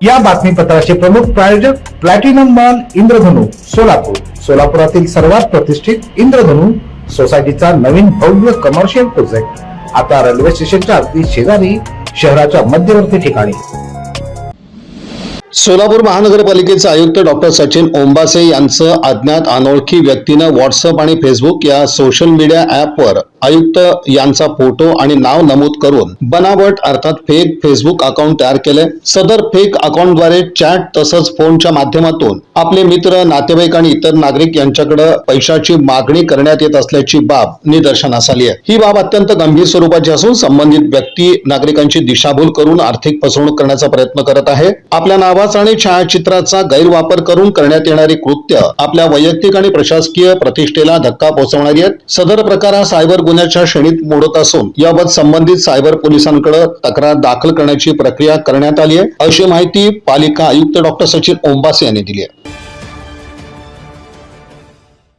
या बातमीपत्राचे प्रमुख प्रायोजक प्लॅटिनम मॉल इंद्रधनु सोलापूर. सोलापुरातील सर्वात प्रतिष्ठित इंद्रधनु सोसायटीचा नवीन भव्य कमर्शियल प्रोजेक्ट आता रेल्वे स्टेशनच्या अगदी शेजारी शहराच्या मध्यवर्ती ठिकाणी. सोलापूर महानगरपालिकेचे आयुक्त डॉक्टर सचिन ओंबासे यांचं अज्ञात अनोळखी व्यक्तीनं व्हॉट्सअप आणि फेसबुक या सोशल मीडिया ॲपवर आयुक्त यांचा फोटो आणि नाव नमूद करून बनावट अर्थात फेक फेसबुक अकाउंट तयार केले. सदर फेक अकाउंटद्वारे चॅट तसंच फोनच्या माध्यमातून आपले मित्र नातेवाईक आणि इतर नागरिक यांच्याकडे पैशाची मागणी करण्यात येत असल्याची बाब निदर्शनास आली आहे. ही बाब अत्यंत गंभीर स्वरूपाची असून संबंधित व्यक्ती नागरिकांची दिशाभूल करून आर्थिक फसवणूक करण्याचा प्रयत्न करत आहे. आपल्या नावाचा आणि छायाचित्राचा गैरवापर करून करण्यात येणारी कृत्य आपल्या वैयक्तिक आणि प्रशासकीय प्रतिष्ठेला धक्का पोहोचवणारी आहेत. सदर प्रकार हा सायबर गुन्ह्याच्या श्रेणीत मोडत असून याबाबत संबंधित सायबर पोलिसांकडे तक्रार दाखल करण्याची प्रक्रिया करण्यात आली आहे. अशी माहिती पालिका आयुक्त डॉक्टर सचिन ओंबासे यांनी दिली आहे.